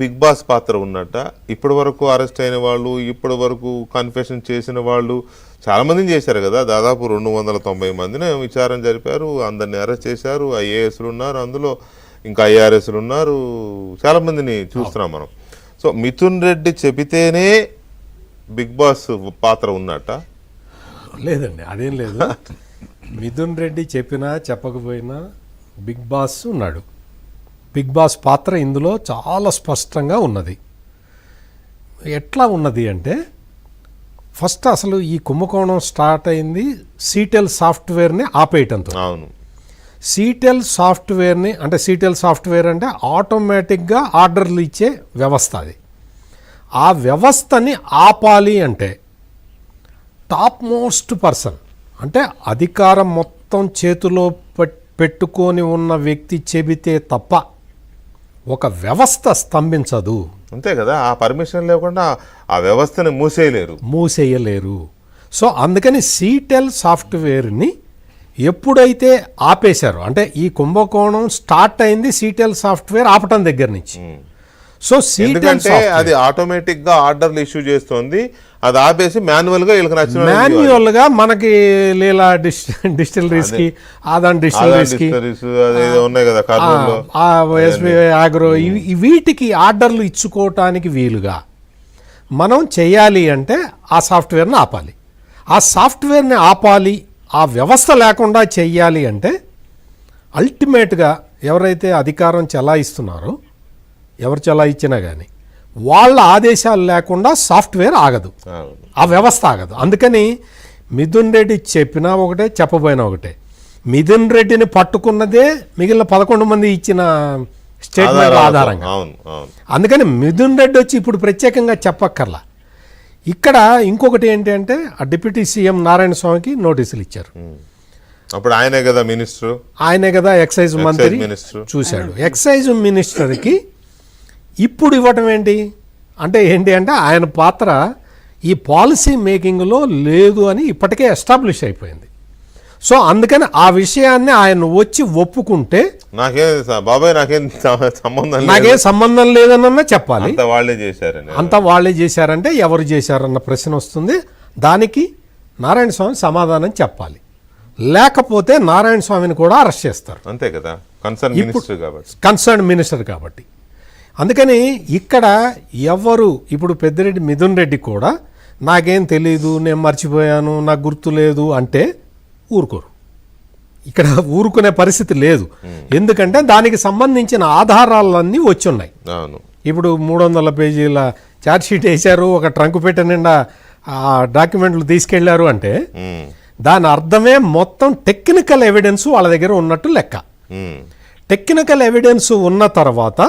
Big boss పాత్ర ఉన్నట్ట ఇప్పటి వరకు అరెస్ట్ అయిన వాళ్ళు ఇప్పటి వరకు కన్ఫెషన్ చేసిన వాళ్ళు చాలా మందిని చేశారు కదా. దాదాపు రెండు వందల తొంభై మందిని విచారణ జరిపారు. అందరిని అరెస్ట్ చేశారు. ఐఏఎస్లు ఉన్నారు అందులో. ఇంకా ఐఆర్ఎస్లు ఉన్నారు. చాలా మందిని చూస్తున్నాం మనం. సో మిథున్ రెడ్డి చెబితేనే బిగ్ బాస్ పాత్ర ఉన్నట్ట లేదండి అదేం లేదు. మిథున్ రెడ్డి చెప్పినా చెప్పకపోయినా బిగ్ బాస్ ఉన్నాడు. బిగ్ బాస్ పాత్ర ఇందులో చాలా స్పష్టంగా ఉన్నది. ఎట్లా ఉన్నది అంటే ఫస్ట్ అసలు ఈ కుంభకోణం స్టార్ట్ అయింది సీటెల్ సాఫ్ట్వేర్ని ఆపేయటంతో. అవును. సీటెల్ సాఫ్ట్వేర్ని అంటే సీటెల్ సాఫ్ట్వేర్ అంటే ఆటోమేటిక్గా ఆర్డర్లు ఇచ్చే వ్యవస్థ అది. ఆ వ్యవస్థని ఆపాలి అంటే టాప్ మోస్ట్ పర్సన్ అంటే అధికారం మొత్తం చేతిలో పెట్- పెట్టుకొని ఉన్న వ్యక్తి చెబితే తప్ప ఒక వ్యవస్థ స్తంభించదు. అంతే కదా ఆ పర్మిషన్ లేకుండా ఆ వ్యవస్థని మూసేయలేరు. మూసేయలేరు. సో అందుకని సీటెల్ సాఫ్ట్వేర్ని ఎప్పుడైతే ఆపేశారో అంటే ఈ కుంభకోణం స్టార్ట్ అయింది సీటెల్ సాఫ్ట్వేర్ ఆపటం దగ్గర నుంచి. సో ఎందుకంటే అది ఆటోమేటిక్గా ఆర్డర్లు ఇష్యూ చేస్తుంది. అది ఆపేసి మాన్యువల్గా వీళ్ళకి నచ్చిన. మాన్యువల్గా మనకి లీలా డిస్ డిస్టిలరీస్కి ఆదాన్ డిస్టిలరీస్కి ఉన్నాయి కదా ఎస్బీఐ ఆగ్రో వీటికి ఆర్డర్లు ఇచ్చుకోవటానికి వీలుగా మనం చేయాలి అంటే ఆ సాఫ్ట్వేర్ని ఆపాలి. ఆ సాఫ్ట్వేర్ని ఆపాలి ఆ వ్యవస్థ లేకుండా చెయ్యాలి అంటే అల్టిమేట్గా ఎవరైతే అధికారం చెలాయిస్తున్నారో ఎవరు చెలాయిచ్చినా కానీ వాళ్ళ ఆదేశాలు లేకుండా సాఫ్ట్వేర్ ఆగదు. ఆ వ్యవస్థ ఆగదు. అందుకని మిథున్ రెడ్డి చెప్పినా ఒకటే చెప్పబోయినా ఒకటే. మిథున్ రెడ్డిని పట్టుకున్నదే మిగిలిన పదకొండు మంది ఇచ్చిన స్టేట్మెంట్. ఆధారంగా. అందుకని మిథున్ రెడ్డి వచ్చి ఇప్పుడు ప్రత్యేకంగా చెప్పక్కర్లా. ఇక్కడ ఇంకొకటి ఏంటి అంటే ఆ డిప్యూటీ సీఎం నారాయణ స్వామికి నోటీసులు ఇచ్చారు. అప్పుడు ఆయనే కదా మినిస్టర్. ఆయనే కదా ఎక్సైజ్ మంత్రి చూశాడు. ఎక్సైజ్ మినిస్టర్కి ఇప్పుడు ఇవ్వటం ఏంటి? అంటే ఏంటి అంటే ఆయన పాత్ర ఈ పాలసీ మేకింగ్లో లేదు అని ఇప్పటికే ఎస్టాబ్లిష్ అయిపోయింది. సో అందుకని ఆ విషయాన్ని ఆయన వచ్చి ఒప్పుకుంటే నాకేం బాబాయ్ నాకేం సంబంధం నాకేం సంబంధం లేదనన్నా చెప్పాలి. అంత వాళ్ళే చేశారని. అంతా వాళ్ళే చేశారంటే ఎవరు చేశారన్న ప్రశ్న వస్తుంది. దానికి నారాయణ స్వామి సమాధానం చెప్పాలి. లేకపోతే నారాయణ స్వామిని కూడా అరెస్ట్ చేస్తారు. అంతే కదా? కన్సర్న్ మినిస్టర్ కాబట్టి. కన్సర్న్ మినిస్టర్ కాబట్టి. అందుకని ఇక్కడ ఎవరు ఇప్పుడు పెద్దిరెడ్డి మిథున్ రెడ్డి కూడా నాకేం తెలియదు నేను మర్చిపోయాను నాకు గుర్తు లేదు అంటే ఊరుకోరు. ఇక్కడ ఊరుకునే పరిస్థితి లేదు. ఎందుకంటే దానికి సంబంధించిన ఆధారాలన్నీ వచ్చి ఉన్నాయి ఇప్పుడు మూడు వందల పేజీల ఛార్జ్షీట్ వేశారు ఒక ట్రంక్ పెట్ట నిండా ఆ డాక్యుమెంట్లు తీసుకెళ్ళారు అంటే దాని అర్థమే మొత్తం టెక్నికల్ ఎవిడెన్స్ వాళ్ళ దగ్గర ఉన్నట్టు లెక్క. టెక్నికల్ ఎవిడెన్స్ ఉన్న తర్వాత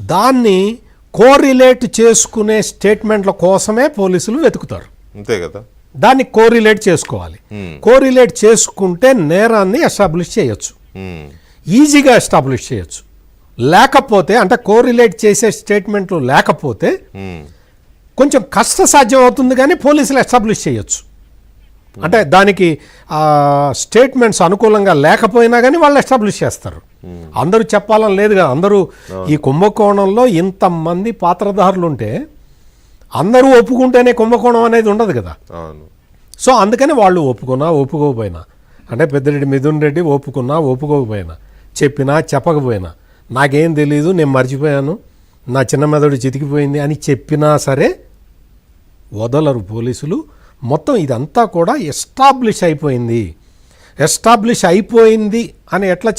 దాన్ని కోరిలేట్ చేసుకునే స్టేట్మెంట్ల కోసమే పోలీసులు వెతుకుతారు. అంతే కదా. దాన్ని కోరిలేట్ చేసుకోవాలి. కోరిలేట్ చేసుకుంటే నేరాన్ని ఎస్టాబ్లిష్ చేయొచ్చు. ఈజీగా ఎస్టాబ్లిష్ చేయొచ్చు. లేకపోతే అంటే కోరిలేట్ చేసే స్టేట్మెంట్లు లేకపోతే కొంచెం కష్టసాధ్యం అవుతుంది కానీ పోలీసులు ఎస్టాబ్లిష్ చేయొచ్చు. అంటే దానికి స్టేట్మెంట్స్ అనుకూలంగా లేకపోయినా కానీ వాళ్ళు ఎస్టాబ్లిష్ చేస్తారు. అందరూ చెప్పాలని లేదు కదా అందరూ ఈ కుంభకోణంలో ఇంతమంది పాత్రధారులు ఉంటే అందరూ ఒప్పుకుంటేనే కుంభకోణం అనేది ఉండదు కదా. సో అందుకని వాళ్ళు ఒప్పుకున్నా ఒప్పుకోకపోయినా. అంటే పెద్దిరెడ్డి మిథున్ రెడ్డి ఒప్పుకున్నా ఒప్పుకోకపోయినా. చెప్పినా చెప్పకపోయినా. నాకేం తెలియదు నేను మర్చిపోయాను. నా చిన్న మెదడు చితికిపోయింది అని చెప్పినా సరే వదలరు పోలీసులు. మొత్తం ఇదంతా కూడా ఎస్టాబ్లిష్ అయిపోయింది. ఎస్టాబ్లిష్ అయిపోయింది అని ఎట్లా